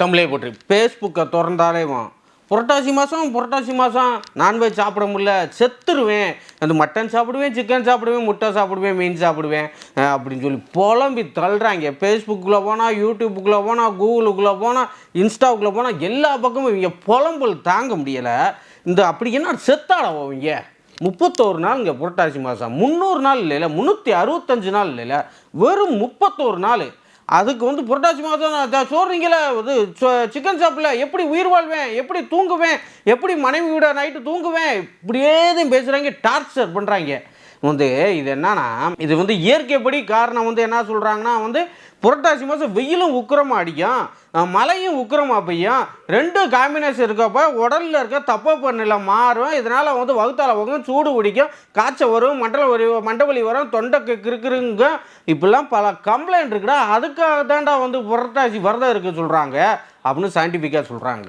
தமிழே போட்டு ஃபேஸ்புக்கை திறந்தாலேவும் புரட்டாசி மாதம் புரட்டாசி மாதம் நான்வெஜ் சாப்பிட முடியல செத்துருவேன். அந்த மட்டன் சாப்பிடுவேன் சிக்கன் சாப்பிடுவேன் முட்டை சாப்பிடுவேன் மீன் சாப்பிடுவேன் அப்படின்னு சொல்லி புலம்பி தள்ளுறாங்க. ஃபேஸ்புக்கில் போனால் யூடியூப்புக்குள்ளே போனால் கூகுளுக்குள்ளே போனால் இன்ஸ்டாவுக்குள்ளே போனால் எல்லா பக்கமும் இவங்க புலம்பல் தாங்க முடியலை. இந்த அப்படி என்ன செத்தாட இவங்க முப்பத்தோரு நாள் இங்கே புரட்டாசி மாதம் முந்நூறு நாள் இல்லைல்ல முந்நூற்றி அறுபத்தஞ்சு நாள் இல்லைல்ல வெறும் முப்பத்தோரு நாள். அதுக்கு வந்து புரட்டாசி மாதம் சொல்கிறீங்களே இது சிக்கன் ஷாப்பில் எப்படி உயிர் வாழ்வேன்? எப்படி தூங்குவேன்? எப்படி மனைவி வீட நைட்டு தூங்குவேன்? இப்படியே தான் பேசுகிறாங்க டார்ச்சர் பண்ணுறாங்க வந்து இது என்னன்னா இது வந்து இயற்கைப்படி காரணம் வந்து என்ன சொல்கிறாங்கன்னா வந்து புரட்டாசி மாதம் வெயிலும் உக்கிரமாக அடிக்கும் மழையும் உக்கிரமாக பெய்யும். ரெண்டும் காம்பினேஷன் இருக்கப்ப உடலில் இருக்க தப்ப நிலை மாறும். இதனால் வந்து வகுத்தால வகும் சூடு பிடிக்கும் காய்ச்சல் வரும் மண்டல வரி மண்டவலி வரும் தொண்டை கிருக்குருங்க இப்படிலாம் பல கம்ப்ளைண்ட் இருக்குடா. அதுக்காக தான்டா வந்து புரட்டாசி விரதம் இருக்குது சொல்கிறாங்க அப்படின்னு சயின்டிஃபிக்காக சொல்கிறாங்க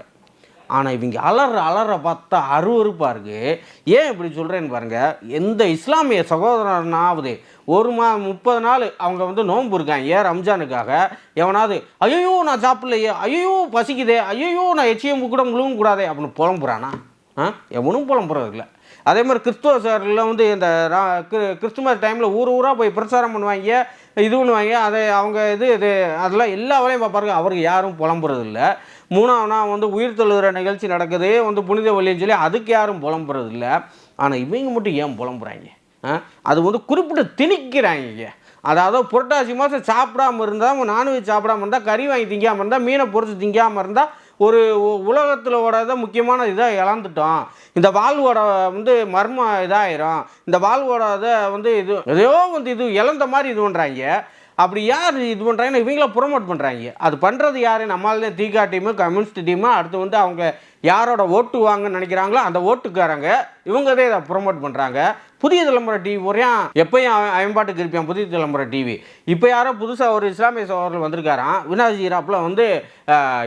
ஆனால் இவங்க அலற அலற பார்த்தா அருவருப்பாக இருக்குது ஏன் இப்படி சொல்கிறேன்னு பாருங்கள் எந்த இஸ்லாமிய சகோதரனாவது ஒரு மா முப்பது நாள் அவங்க வந்து நோன்பு இருக்காங்க ஏன் ரம்ஜானுக்காக? எவனாவது ஐயோ நான் சாப்பிட்லையே ஐயோ பசிக்குதே ஐயோ நான் எச்சியம் கூட முழுவும் கூடாதே அப்படின்னு புலம்புறானா? ஆ? எவனும் புலம்புறது இல்லை. அதே மாதிரி கிறிஸ்துவ சாரில் வந்து இந்த கிறிஸ்துமஸ் டைமில் ஊர் ஊராக போய் பிரச்சாரம் பண்ணுவாங்க. இது பண்ணுவாங்க அதை அவங்க இது இது அதெல்லாம் எல்லா வேலையும் பார்ப்பாருங்க அவருக்கு யாரும் புலம்புறதில்ல. மூணாவனா வந்து உயிர் தொழுகிற நிகழ்ச்சி நடக்குது வந்து புனித வழின்னு சொல்லி அதுக்கு யாரும் புலம்புறதில்ல. ஆனால் இவங்க மட்டும் ஏன் புலம்புறாங்க? அது வந்து குறிப்பிட்டு திணிக்கிறாங்க அதாவது புரட்டாசி மாதம் சாப்பிடாம இருந்தால் நான்வெஜ் சாப்பிடாம இருந்தால் கறி வாங்கி திங்காமல் இருந்தால் மீனை பொறிச்சு திங்காமல் இருந்தால் ஒரு உலகத்தில் ஓடாத முக்கியமான இதாக இழந்துட்டோம். இந்த வாழ்வோட வந்து மர்ம இதாயிரும். இந்த வாழ்வோட இதை வந்து இது எதையோ வந்து இது இழந்த மாதிரி இது பண்ணுறாங்க அப்படி யார் இது பண்ணுறாங்கன்னா இவங்கள ப்ரொமோட் பண்ணுறாங்க அது பண்ணுறது யார்? நம்மளால தீகா டீமு கம்யூனிஸ்ட் டீமு அடுத்து வந்து அவங்க யாரோட ஓட்டு வாங்கன்னு நினைக்கிறாங்களோ அந்த ஓட்டுக்காரங்க இவங்க தான் இதை ப்ரொமோட் பண்ணுறாங்க புதிய தலைமுறை டிவி ஒரேன் எப்பயும் அவன் அவன் இருப்பான் புதிய தலைமுறை டிவி இப்போ யாரோ புதுசாக ஒரு இஸ்லாமிய சோழர்கள் வந்திருக்காராம் வினாஜிராப்பில் வந்து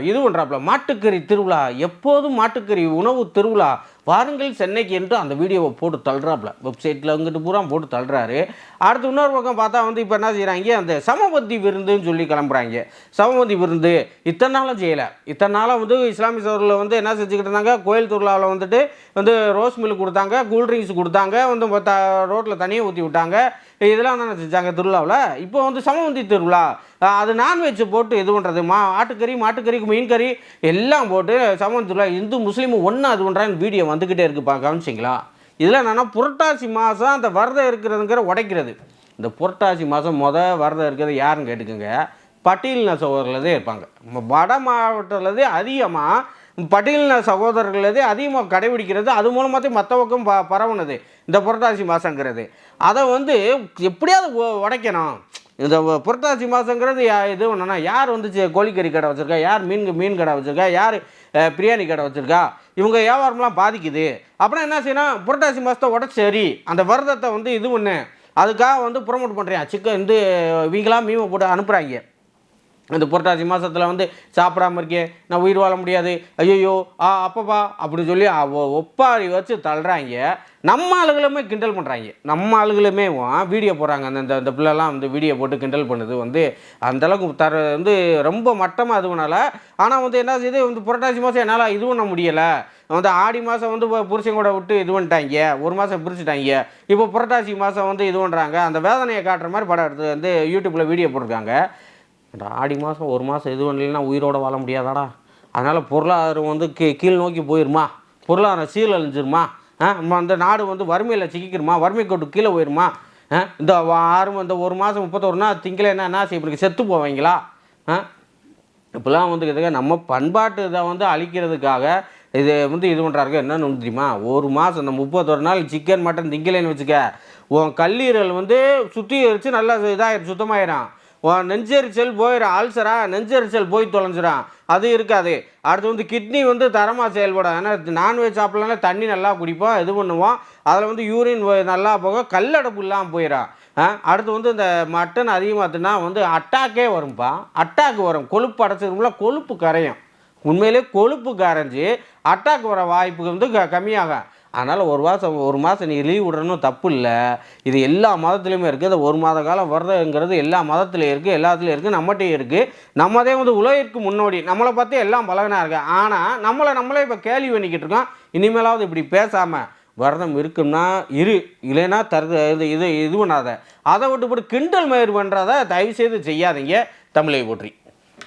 இது பண்ணுறாப்புல மாட்டுக்கறி திருவிழா. எப்போதும் மாட்டுக்கறி உணவு திருவிழா. வாருங்கள் சென்னைக்கு என்று அந்த வீடியோவை போட்டு தள்ளுறாப்புல. வெப்சைட்டில் அங்கிட்டு பூரா போட்டு தள்ளுறாரு. அடுத்து இன்னொரு பக்கம் பார்த்தா வந்து இப்போ என்ன செய்கிறாங்க அந்த சமபந்தி விருந்துன்னு சொல்லி கிளம்புறாங்க. சமபந்தி விருந்து இத்தனை நாளும் செய்யலை. இத்தனை நாளாக வந்து இஸ்லாமிய சோரில் வந்து என்ன செஞ்சுக்கிட்டு இருந்தாங்க? கோயில் திருவிழாவில் வந்துட்டு வந்து ரோஸ் மில்க் கொடுத்தாங்க கூல் ட்ரிங்க்ஸ் கொடுத்தாங்க வந்து த ரோட்டில் தனியாக ஊற்றி விட்டாங்க இதெல்லாம் தானே செஞ்சாங்க திருவிழாவில்? இப்போ வந்து சமபந்தி திருவிழா. அது நான்வெஜ் போட்டு இது பண்ணுறது மா ஆட்டுக்கறி மாட்டுக்கறிக்கு மீன் கறி எல்லாம் போட்டு சமபந்தி இந்து முஸ்லீம் ஒன்றா இது பண்ணுறான்னு வீடியோ வந்துக்கிட்டே இருக்குப்பா கவனிச்சிங்களா? இதில் என்னென்னா புரட்டாசி மாதம் அந்த விரதம் இருக்கிறதுங்கிற உடைக்கிறது. இந்த புரட்டாசி மாதம் முத விரதம் இருக்கிறது யாருன்னு கேட்டுக்கோங்க. பட்டியலின சகோதரர்களதே இருப்பாங்க. வட மாவட்டத்துலதே அதிகமாக பட்டியலின சகோதரர்களதே அதிகமாக கடைபிடிக்கிறது அது மூலமாக மற்ற பக்கம் ப பரவுனது இந்த புரட்டாசி மாதங்கிறது அதை வந்து எப்படியாவது உடைக்கணும். இந்த புரட்டாசி மாதங்கிறது யா- இது ஒன்றுனா யார் வந்து கோழிக்கறி கடை வச்சுருக்கா? யார் மீன் மீன் கடை வச்சுருக்கா? யார் பிரியாணி கடை வச்சுருக்கா? இவங்க வியாபாரம்லாம் பாதிக்குது. அப்புறம் என்ன செய்யணும்? புரட்டாசி மாதத்தை உடச்சி சரி அந்த விரதத்தை வந்து இது ஒன்று அதுக்காக வந்து ப்ரொமோட் பண்ணுறேன் சிக்கன் வந்து இவங்களாம் மீமை போட்டு அனுப்புகிறாங்க அந்த புரட்டாசி மாதத்தில் வந்து சாப்பிடாம இருக்கே நான் உயிர் வாழ முடியாது. ஐயோ ஆ அப்பப்பா அப்படி சொல்லி அவ- ஒப்பாரி வச்சு தள்ளுறாங்க. நம்ம ஆளுகளுமே கிண்டல் பண்ணுறாங்க நம்ம ஆளுகளுமே வீடியோ போடுறாங்க. அந்த அந்த பிள்ளைலாம் வந்து வீடியோ போட்டு கிண்டல் பண்ணுது வந்து அந்தளவுக்கு தர வந்து ரொம்ப மட்டமாக இதுனால ஆனால் வந்து என்ன செய்யுது வந்து புரட்டாசி மாதம் என்னால் இது பண்ண முடியலை. வந்து ஆடி மாதம் வந்து புருஷன் கூட விட்டு இது பண்ணிட்டாங்க. ஒரு மாதம் பிரிச்சுட்டாங்க. இப்போ புரட்டாசி மாதம் வந்து இது பண்ணுறாங்க அந்த வேதனையை காட்டுற மாதிரி படம் எடுத்து வந்து யூடியூப்பில் வீடியோ போட்டிருக்காங்க. இந்த ஆடி மாதம் ஒரு மாதம் எது பண்ணலைன்னா உயிரோட வாழ முடியாதாடா? அதனால் பொருளாதாரம் வந்து கீ கீழ் நோக்கி போயிருமா? பொருளாதாரம் சீரழிஞ்சிருமா? ஆ நம்ம அந்த நாடு வந்து வறுமையில் சிக்கிக்கிறமா வறுமை கோட்டு கீழே போயிருமா? இந்த வா- ஆறு இந்த ஒரு மாதம் முப்பத்தொரு திங்களை என்ன என்ன செய்ய செத்து போவீங்களா? ஆ இப்போலாம் வந்து இதுக்கு நம்ம பண்பாட்டு இதை வந்து அழிக்கிறதுக்காக இது வந்து இது பண்ணுறாங்க என்னன்னு தெரியுமா? ஒரு மாதம் இந்த முப்பத்தொரு நாள் சிக்கன் மட்டன் திங்கலைன்னு வச்சுக்க உன் கல்லீரல் வந்து சுத்திகரித்து நல்லா இதாகிடும் சுத்தமாயிரும். நெஞ்செரிச்சல் போயிடும் அல்சரா? நெஞ்செரிச்சல் போய் தொலைஞ்சிடும் அது இருக்காது. அடுத்து வந்து கிட்னி வந்து தரமாக செயல்படும். ஏன்னா நான்வெஜ் சாப்பிட்லனா தண்ணி நல்லா குடிப்போம் இது பண்ணுவோம். அதில் வந்து யூரின் நல்லா போகும் கல்லடப்பு இல்லாமல் போயிடும் அடுத்து வந்து இந்த மட்டன் அதிகமாகத்துனா வந்து அட்டாக்கே வரும்ப்பா அட்டாக் வரும். கொழுப்பு அடைச்சிருக்கும்ல கொழுப்பு கரையும். உண்மையிலே கொழுப்பு கரைஞ்சி அட்டாக் வர வாய்ப்பு வந்து க- கம்மியாகும். அதனால் ஒரு மாதம் ஒரு மாதம் நீ லீவ் விடணும் தப்பு இல்லை. இது எல்லா மதத்துலேயுமே இருக்குது அது ஒரு மாத காலம் வர்றதுங்கிறது எல்லா மதத்துலேயும் இருக்குது எல்லாத்துலேயும் இருக்குது நம்மகிட்டையும் இருக்குது நம்மதே வந்து உலகிற்கு முன்னோடி. நம்மளை பார்த்து எல்லாம் பலகனாக இருக்கு. ஆனால் நம்மளை நம்மளே இப்போ கேள்வி பண்ணிக்கிட்டு இருக்கோம். இனிமேலாவது இப்படி பேசாமல் விரதம் இருக்குன்னா இரு. இல்லைன்னா தரு இது இது இது பண்ணாத. அதை விட்டு போட்டு கிண்டல் மயிர் பண்ணுறத தயவுசெய்து செய்யாதீங்க. தமிழை போற்றி.